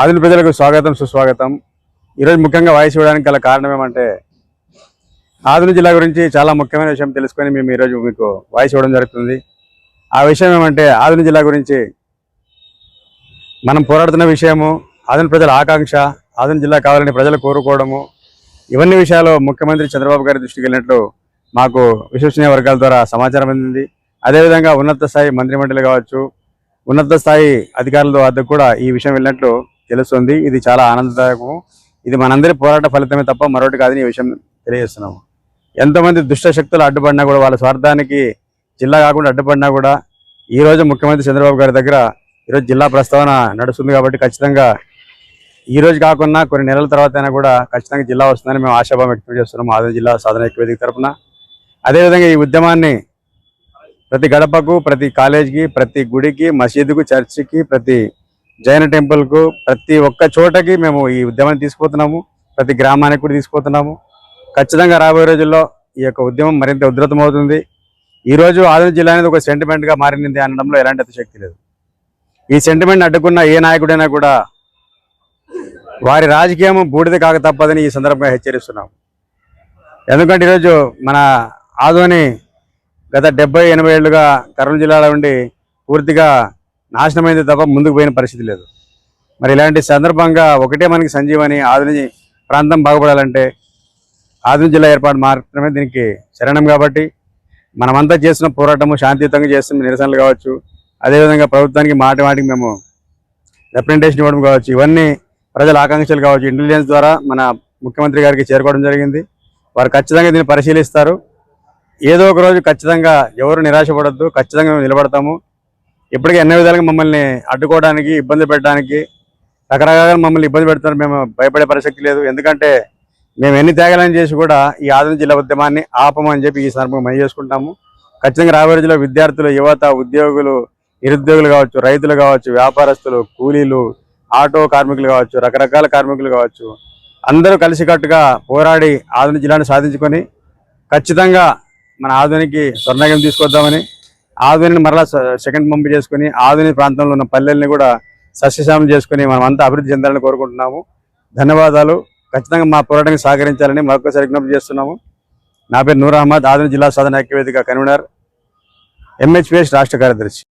ఆదిని ప్రజలకు స్వాగతం సుస్వాగతం. ఈరోజు ముఖ్యంగా వాయిస్ ఇవ్వడానికి గల కారణం ఏమంటే ఆదిని జిల్లా గురించి చాలా ముఖ్యమైన విషయం తెలుసుకొని మేము ఈరోజు మీకు వాయిస్ ఇవ్వడం జరుగుతుంది. ఆ విషయం ఏమంటే ఆదిని జిల్లా గురించి మనం పోరాడుతున్న విషయము ఆదిని ప్రజల ఆకాంక్ష ఆదిని జిల్లా కావాలని ప్రజలు కోరుకోవడము ఇవన్నీ విషయాలు ముఖ్యమంత్రి చంద్రబాబు గారి దృష్టికి వెళ్ళినట్లు మాకు విశ్వసనీయ వర్గాల ద్వారా సమాచారం అందింది. అదేవిధంగా ఉన్నత స్థాయి మంత్రిమండలి కావచ్చు ఉన్నత స్థాయి అధికారుల వద్దకు కూడా ఈ విషయం వెళ్ళినట్లు తెలుస్తుంది. ఇది చాలా ఆనందదాయకం ఇది మనందరి పోరాట ఫలితమే తప్ప మరొకటి కాదని ఈ విషయం తెలియజేస్తున్నాము. ఎంతమంది దుష్ట శక్తులు అడ్డుపడినా కూడా వాళ్ళ స్వార్థానికి జిల్లా కాకుండా అడ్డుపడినా కూడా ఈ రోజు ముఖ్యమంత్రి చంద్రబాబు గారి దగ్గర ఈరోజు జిల్లా ప్రస్తావన నడుస్తుంది కాబట్టి ఖచ్చితంగా ఈరోజు కాకుండా కొన్ని నెలల తర్వాత అయినా కూడా ఖచ్చితంగా జిల్లా వస్తుందని మేము ఆశాభావం వ్యక్తం చేస్తున్నాము. ఆదిలాబాద్ జిల్లా సాధన ఐక్య తరఫున అదేవిధంగా ఈ ఉద్యమాన్ని ప్రతి గడపకు ప్రతి కాలేజీకి ప్రతి గుడికి మసీదుకు చర్చికి ప్రతి జైన టెంపుల్కు ప్రతి ఒక్క చోటకి మేము ఈ ఉద్యమాన్ని తీసుకుపోతున్నాము. ప్రతి గ్రామానికి కూడా తీసుకుపోతున్నాము. ఖచ్చితంగా రాబోయే రోజుల్లో ఈ యొక్క ఉద్యమం మరింత ఉధృతమవుతుంది. ఈరోజు ఆదిలాబాద్ జిల్లా అనేది ఒక సెంటిమెంట్గా మారింది అనడంలో ఎలాంటి అతిశక్తి లేదు. ఈ సెంటిమెంట్ అడ్డుకున్న ఏ నాయకుడైనా కూడా వారి రాజకీయం బూడిద కాక తప్పదని ఈ సందర్భంగా హెచ్చరిస్తున్నాం. ఎందుకంటే ఈరోజు మన ఆదోని గత డెబ్బై ఎనభై ఏళ్ళుగా కర్నూలు జిల్లాలో ఉండి పూర్తిగా నాశనమైంది తప్ప ముందుకు పోయిన పరిస్థితి లేదు. మరి ఇలాంటి సందర్భంగా ఒకటే మనకి సంజీవని ఆధునిక ప్రాంతం బాగుపడాలంటే ఆధునిక జిల్లా ఏర్పాటు మాత్రమే దీనికి శరణం కాబట్టి మనమంతా చేస్తున్న పోరాటము శాంతియుతంగా చేస్తున్న నిరసనలు కావచ్చు. అదేవిధంగా ప్రభుత్వానికి మాటి మాటికి మేము రిప్రజెంటేషన్ ఇవ్వడం కావచ్చు. ఇవన్నీ ప్రజల ఆకాంక్షలు కావచ్చు. ఇంటెలిజెన్స్ ద్వారా మన ముఖ్యమంత్రి గారికి చేరుకోవడం జరిగింది. వారు ఖచ్చితంగా దీన్ని పరిశీలిస్తారు. ఏదో ఒక రోజు ఖచ్చితంగా ఎవరు నిరాశపడద్దు. ఖచ్చితంగా మేము నిలబడతాము. ఇప్పటికీ ఎన్నో విధాలుగా మమ్మల్ని అడ్డుకోవడానికి ఇబ్బంది పెట్టడానికి రకరకాల మమ్మల్ని ఇబ్బంది పెడుతున్నారు. మేము భయపడే పరిస్థితి లేదు. ఎందుకంటే మేము ఎన్ని త్యాగాలని చేసి కూడా ఈ ఆదరణ జిల్లా ఉద్యమాన్ని ఆపమని చెప్పి ఈ సందర్భంగా మనం చేసుకుంటాము. ఖచ్చితంగా రాబోయే రోజుల్లో విద్యార్థులు యువత ఉద్యోగులు నిరుద్యోగులు కావచ్చు రైతులు కావచ్చు వ్యాపారస్తులు కూలీలు ఆటో కార్మికులు కావచ్చు రకరకాల కార్మికులు కావచ్చు అందరూ కలిసికట్టుగా పోరాడి ఆధునిక జిల్లాను సాధించుకొని ఖచ్చితంగా మన ఆధునికి స్వర్ణగం తీసుకొద్దామని ఆధునిని మరలా సెకండ్ పంపు చేసుకుని ఆధునిక ప్రాంతంలో ఉన్న పల్లెల్ని కూడా సస్యశ్యామం చేసుకుని మనం అంతా అభివృద్ధి చెందాలని కోరుకుంటున్నాము. ధన్యవాదాలు. ఖచ్చితంగా మా పోరాటానికి సహకరించాలని మరొకసారి విజ్ఞప్తి చేస్తున్నాము. నా పేరు నూర్ అహ్మద్. ఆధునిక జిల్లా సాధన ఐక్యవేదిక కన్వీనర్. ఎంహెచ్పిఎస్ రాష్ట్ర కార్యదర్శి.